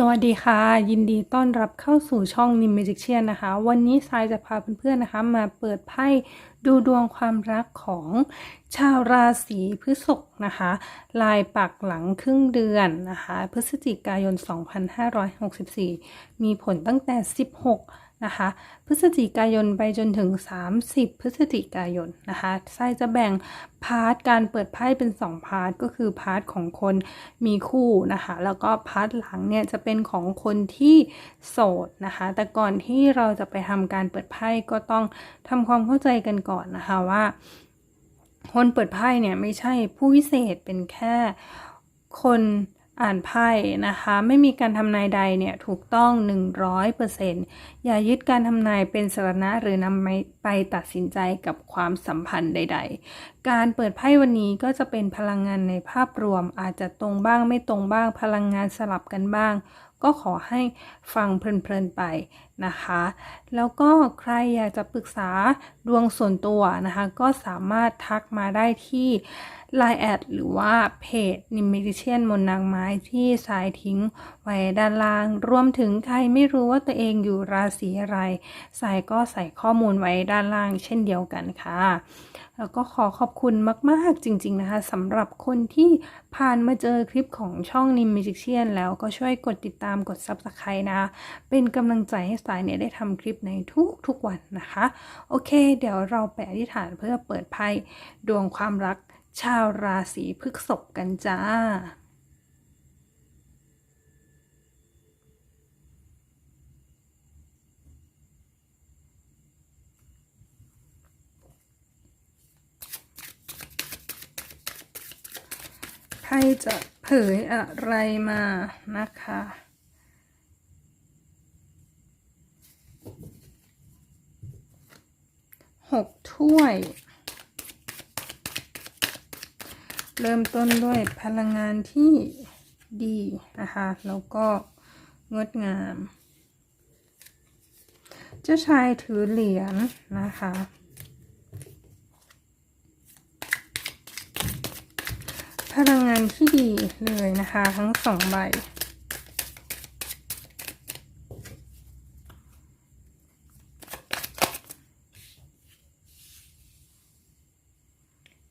สวัสดีค่ะ ยินดีต้อนรับเข้าสู่ช่อง Nim Magician นะคะ วันนี้ทรายจะพาเพื่อนๆนะคะ มาเปิดไพ่ดูดวงความรักของชาวราศีพฤษภนะคะ ลายปักหลังครึ่งเดือนนะคะ พฤศจิกายน 2564 มีผลตั้งแต่ 16 นะคะ พฤศจิกายนไปจนถึง 30 พฤศจิกายนนะคะไส้จะแบ่งพาร์ทการเปิดไพ่เป็น 2 พาร์ทก็คือพาร์ทของคนมีคู่นะคะ แล้วก็พาร์ทหลังเนี่ยจะเป็นของคนที่โสดนะคะ แต่ก่อนที่เราจะไปทำการเปิดไพ่ก็ต้องทำความเข้าใจกันก่อนนะคะว่า คนเปิดไพ่เนี่ยไม่ใช่ผู้วิเศษเป็นแค่คน อ่านไพ่นะคะ ไม่มีการทำนายใดเนี่ยถูกต้อง 100%อย่ายึดการทำนายเป็นสาระหรือนำไปตัดสินใจกับความสัมพันธ์ใด ๆ การเปิดไพ่วันนี้ก็จะเป็นพลังงานในภาพรวมอาจจะตรงบ้างไม่ตรงบ้างพลังงานสลับกันบ้าง ก็ขอให้ฟังเพลินๆไปนะคะ แล้วก็ใครอยากจะปรึกษาดวงส่วนตัวนะคะ ก็สามารถทักมาได้ที่ Line แอดหรือว่าเพจนิม m ิเชียนมนนางไม้ที่สายทิ้งไว้ด้านล่าง รวมถึงใครไม่รู้ว่าตัวเองอยู่ราศีอะไร สายก็ใส่ข้อมูลไว้ด้านล่าง เช่นเดียวกันค่ะ แล้วก็ขอขอบคุณมาก ๆ จริง ๆ นะคะสำหรับคนที่ผ่านมาเจอคลิปของช่องนิม m ิเชียนแล้วก็ช่วยกดติดตามามกด Subscribe นะ เป็นกำลังใจให้สายเนี่ยได้ทำคลิปในทุกๆวันนะคะ โอเค เดี๋ยวเราไปอธิษฐานเพื่อเปิดไพ่ดวงความรักชาวราศีพฤษภกันจ้าไพ่จะเผยอะไรมานะคะ หกถ้วย เริ่มต้นด้วยพลังงานที่ดีนะคะแล้วก็งดงาม เจ้าชายถือเหรียญนะคะ พลังงานที่ดีเลยนะคะ ทั้งสองใบ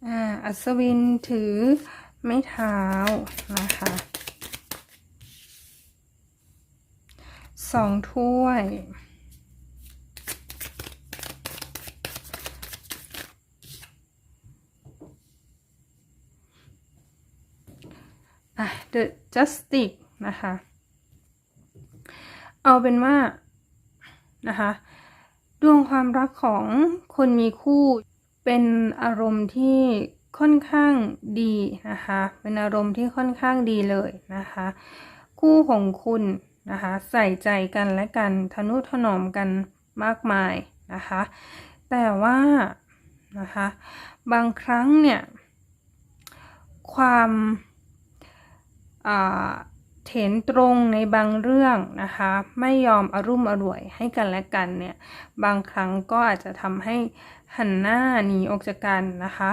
อ่าอัศวินถือไม้เท้านะคะสองถ้วย อะ The Justice นะคะ เอาเป็นว่า นะคะ ดวงความรักของคนมีคู่ เป็นอารมณ์ที่ค่อนข้างดีนะคะ เป็นอารมณ์ที่ค่อนข้างดีเลยนะคะ คู่ของคุณนะคะใส่ใจกันและกันทนุถนอมกันมากมายนะคะ แต่ว่านะคะบางครั้งเนี่ยความ เถนตรงในบางเรื่องนะคะ ไม่ยอมอรุ่มอร่วยให้กันและกันเนี่ย บางครั้งก็อาจจะทำให้หันหน้าหนีออกจากกันนะคะ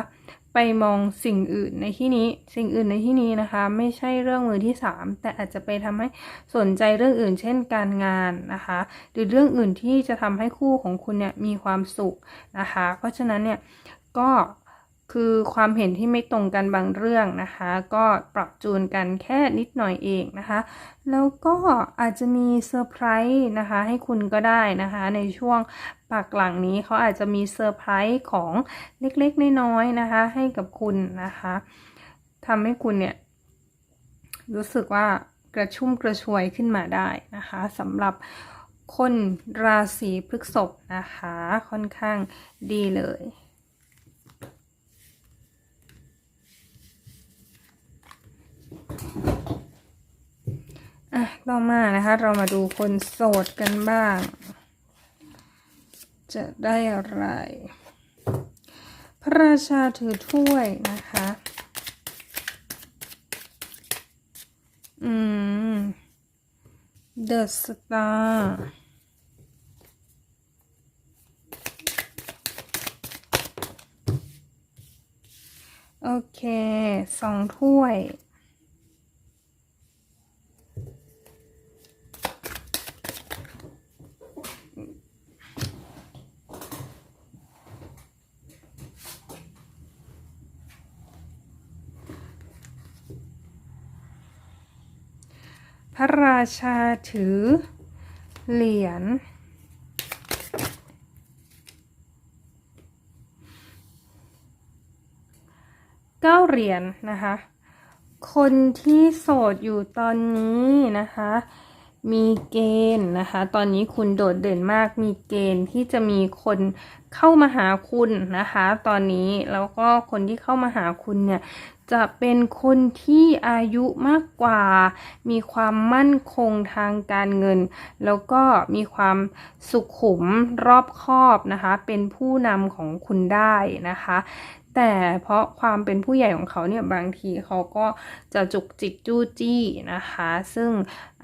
ไปมองสิ่งอื่นในที่นี้ สิ่งอื่นในที่นี้นะคะ ไม่ใช่เรื่องมือที่สามแต่อาจจะไปทำให้สนใจเรื่องอื่น เช่นการงานนะคะ หรือเรื่องอื่นที่จะทำให้คู่ของคุณเนี่ยมีความสุขนะคะ เพราะฉะนั้นเนี่ยก็ คือความเห็นที่ไม่ตรงกันบางเรื่องนะคะ ก็ปรับจูนกันแค่นิดหน่อยเองนะคะ แล้วก็อาจจะมีเซอร์ไพรส์นะคะให้คุณก็ได้นะคะ ในช่วงปากหลังนี้เขาอาจจะมีเซอร์ไพรส์ของเล็กๆ น้อยๆนะคะ ให้กับคุณนะคะทำให้คุณเนี่ยรู้สึกว่ากระชุ่มกระชวยขึ้นมาได้นะคะสำหรับคนราศีพฤษภนะคะ ค่อนข้างดีเลย อะต่อมานะคะ เรามาดูคนโสดกันบ้าง จะได้อะไร พระราชาถือถ้วยนะคะ อืม The Star โอเค สองถ้วย พระราชาถือ เหรียญเก้าเหรียญนะคะ คนที่โสดอยู่ตอนนี้นะคะ มีเกณฑ์นะคะ ตอนนี้คุณโดดเด่นมากมีเกณฑ์ที่จะมีคน เข้ามาหาคุณนะคะ ตอนนี้แล้วก็คนที่เข้ามาหาคุณเนี่ยจะเป็นคนที่อายุมากกว่า มีความมั่นคงทางการเงิน แล้วก็มีความสุขุมรอบคอบนะคะ เป็นผู้นำของคุณได้นะคะ แต่เพราะความเป็นผู้ใหญ่ของเขาเนี่ยบางทีเขาก็จะจุกจิกจู้จี้นะคะ ซึ่ง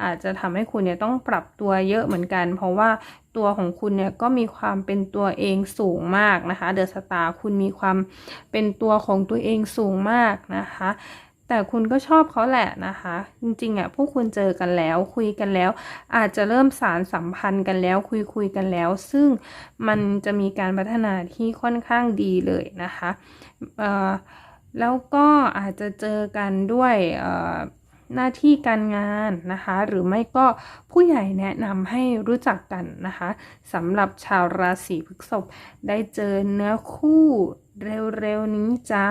อาจจะทำให้คุณเนี่ยต้องปรับตัวเยอะเหมือนกัน เพราะว่า ตัวของคุณเนี่ยก็มีความเป็นตัวเองสูงมากนะคะ เดอะสตาร์คุณมีความเป็นตัวของตัวเองสูงมากนะคะ แต่คุณก็ชอบเขาแหละนะคะ จริงๆอะพวกคุณเจอกันแล้วคุยกันแล้ว อาจจะเริ่มสารสัมพันธ์กันแล้วคุยคุยกันแล้ว ซึ่งมันจะมีการพัฒนาที่ค่อนข้างดีเลยนะคะแล้วก็อาจจะเจอกันด้วย หน้าที่การงานนะคะ หรือไม่ก็ผู้ใหญ่แนะนำให้รู้จักกันนะคะสำหรับชาวราศีพฤษภได้เจอเนื้อคู่เร็วๆนี้จ้า